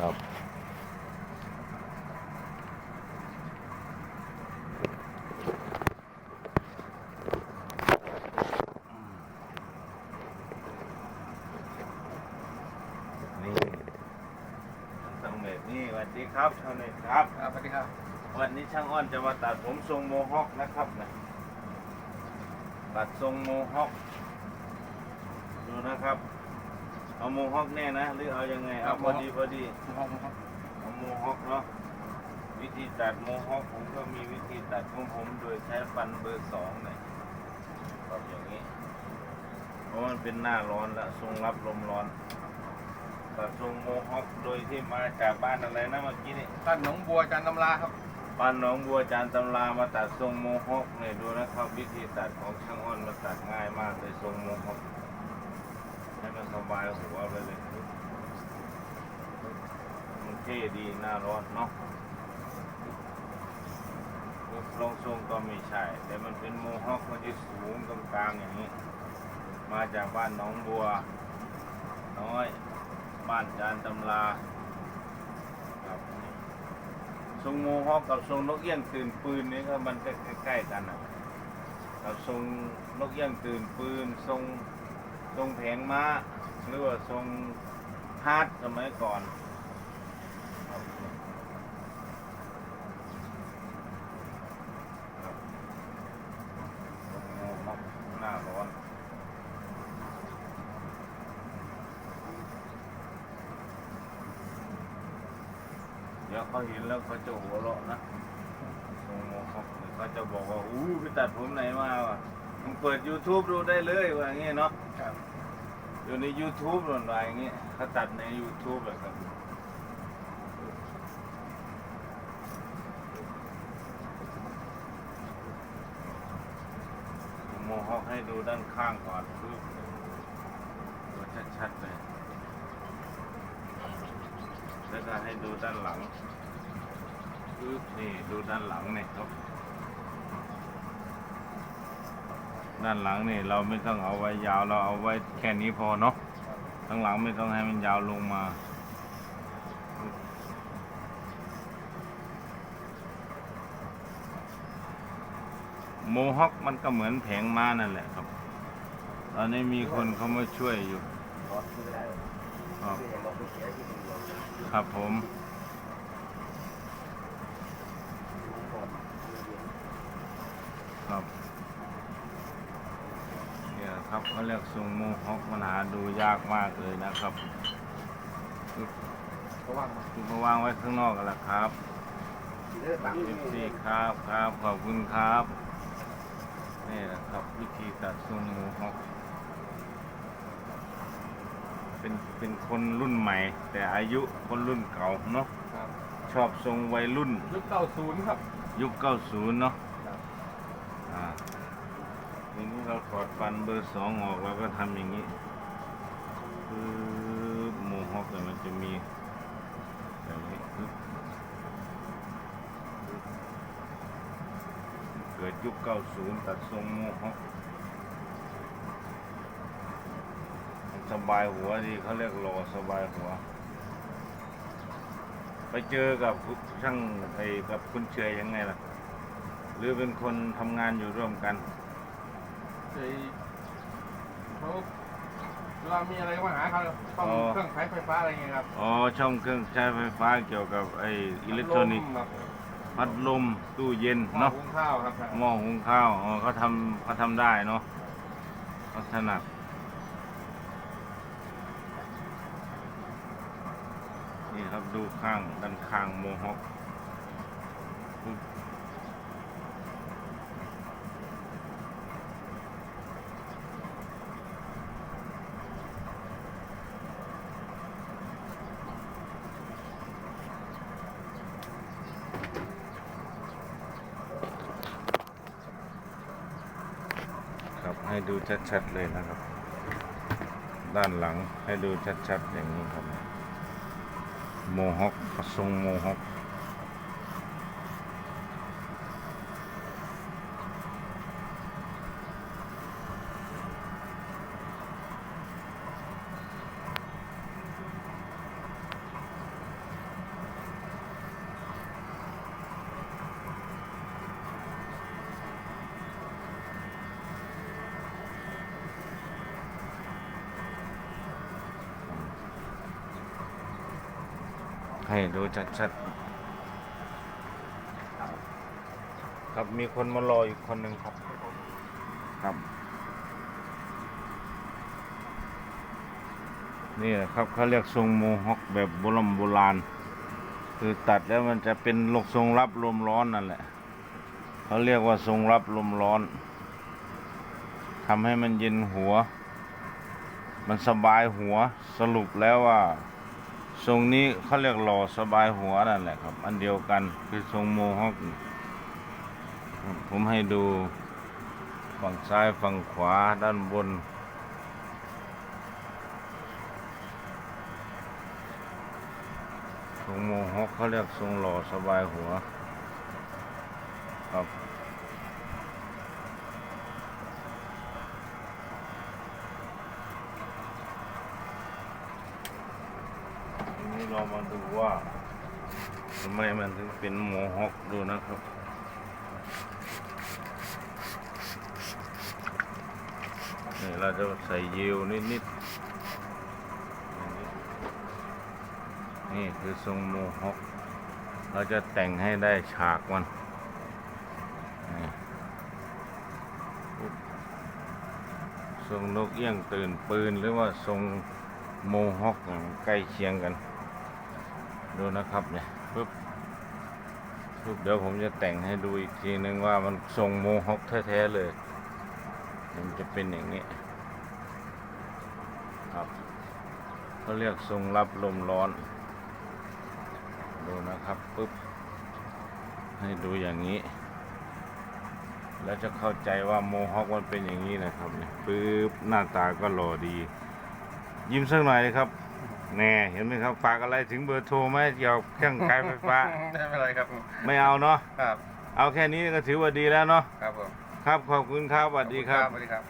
ครับนี่ช่างเมดนี่สวัสดีครับช่างเมดครับ ครับสวัสดีครับ วันนี้ช่างอ้อนจะมาตัดผมทรงโมฮอคนะครับนะตัดทรงโมฮอคดูนะครับ เอาโมฮอคแน่นะ หรือเอายังไงเอาพอดีพอดีห้องครับเอาโมฮอคเนาะวิธีตัดโมฮอคผมก็มีวิธีตัดของผมโดยใช้ฟันเบอร์สองเนี่ยแบบอย่างนี้ เพราะมันเป็นหน้าร้อนแล้วทรงรับลมร้อนตัดทรงโมฮอคโดยที่มาจากบ้านอะไรนะเมื่อกี้นี่ท่านหนองบัวจันทร์ตำราครับบ้านหนองบัวจานตำรามาตัดทรงโมฮอคเนี่ยดูนะครับ วิธีตัดของช่างอ้อนมาตัดง่ายมากเลยทรงโมฮอคให้มันส บายหัวไปเลยมันเท่ดีหน้าร้อนเนาะลงทรงก็ไม่ใช่ แต่มันเป็นโมฮอคมันจะสูงตรงกลางอย่างนี้ มาจากบ้านหนองบัว น้อย บ้านจานตำราครับทรงโมฮอคกับทรงนกเอี้ยงตื่นปืนนี่ก็มันใกล้ๆกันนะกับทรงนกเอี้ยงตื่นปืนทรง ทรงแผงม้า หรือว่าทรงฮาร์ดสมัยก่อนทรงโมฮอคหน้าร้อนเดี๋ยวเขาเห็นแล้วเขาจะหัวเราะนะทรงโมฮอคเนี่ยเขาจะบอกว่าอู้ไปตัดผมไหนมาวะ มึงเปิด YouTube ดูได้เลยว่าอย่างงี้เนาะครับอยู่ใน YouTube หล่นว่าอย่างงี้เขาตัดใน YouTube เลยครับโมฮอคให้ดูด้านข้างก่อนปึ๊บดูชัดๆเลยแล้วก็ให้ดูด้านหลังปึ๊บนี่ดูด้านหลังเนี่ยครับ ด้านหลังนี่เราไม่ต้องเอาไว้ยาวเราเอาไว้แค่นี้พอเนาะข้งหลังไม่ต้องให้มันยาวลงมาโมฮอคมันก็เหมือนแผงม้านั่นแหละครับ ตอนนี้มีคนเขามาช่วยอยู่ ครับ ครับผม ครับ เนี่ยครับเขาเรียกทรงโมฮอคมันหาดูยากมากเลยนะครับระวังคุณมาวางไว้ข้างนอกกันละครับเอฟซีครับครับขอบคุณครับนี่แหละครับวิธีตัดทรงโมฮอคเป็นเป็นคนรุ่นใหม่ แต่อายุคนรุ่นเก่าเนาะครับชอบทรงวัยรุ่น ยุคเก้าศูนย์ครับ ยุค 90 เนาะ ครับ อ่าทีนี้เรา ถอดฟันเบอร์สองออกเราก็ทำอย่างนี้คือโมฮอคเนี่ยมันจะมีแบบนี้เกิดยุค 90 ตัดทรงโมฮอคมันสบายหัวดีเขาเรียกหล่อสบายหัว ไปเจอกับช่างไอ้กับคุณเฉยยังไงล่ะ หรือเป็นคนทำงานอยู่ร่วมกัน ไอ้เขาเวลามีอะไรก็มาหาเขาต้องอ๋อ เครื่องใช้ไฟฟ้าอะไรเงี้ยครับอ๋อช่องเครื่องใช้ไฟฟ้าเกี่ยวกับไอ้อิเล็กทรอนิกส์แบบพัดลมตู้เย็นหม้อเนาะหุงข้าวครับหม้อหุงข้าวอ๋อเขาทำเขาทำได้เนาะเขาถนัดนี่ครับดูข้างด้านข้างโมฮอค ครับให้ดูชัดๆเลยนะครับ ด้านหลังให้ดูชัดๆอย่างนี้ครับ โมฮอคทรงโมฮอค ให้ดูชัดๆครับมีคนมารออีกคนหนึ่งครับ ครับ นี่แหละครับเขาเรียกทรงโมฮอคแบบโบราณโบราณ คือตัดแล้วมันจะเป็นลกทรงรับลมร้อนนั่นแหละเขาเรียกว่าทรงรับลมร้อนทำให้มันเย็นหัว มันสบายหัวสรุปแล้วว่า ทรงนี้เขาเรียกหล่อสบายหัวนั่นแหละครับ อันเดียวกันคือทรงโมฮอคผมให้ดูฝั่งซ้ายฝั่งขวาด้านบน ทรงโมฮอคเขาเรียกทรงหล่อสบายหัวครับ ทีนี้ เรามาดูว่าทำไมมันถึงเป็นโมฮอคดูนะครับ นี่เราจะใส่เยิวนิดๆ นี่คือทรงโมฮอคเราจะแต่งให้ได้ฉากมันทรงนกเอี้ยงตื่นปืนหรือว่าทรงโมฮอคใกล้เคียงกัน ดูนะครับเนี่ยปุ๊บปุ๊บเดี๋ยวผมจะแต่งให้ดูอีกทีนึงว่ามันทรงโมฮอคแท้ๆเลย มันจะเป็นอย่างนี้ครับเขาเรียกทรงรับลมร้อน ดูนะครับปุ๊บให้ดูอย่างนี้ แล้วจะเข้าใจว่าโมฮอคมันเป็นอย่างนี้นะครับเนี่ยปุ๊บหน้าตาก็หล่อดี ยิ้มสักหน่อยเลยครับ แน่เห็นไหมครับฝากอะไรถึงเบอร์โทรไหมเกี่ยวกับเครื่องขายไฟฟ้า ไม่เป็นไรครับไม่เอาเนาะครับเอาแค่นี้ก็ถือว่าดีแล้วเนาะครับผมครับขอบคุณครับสวัสดีครับ สวัสดีครับ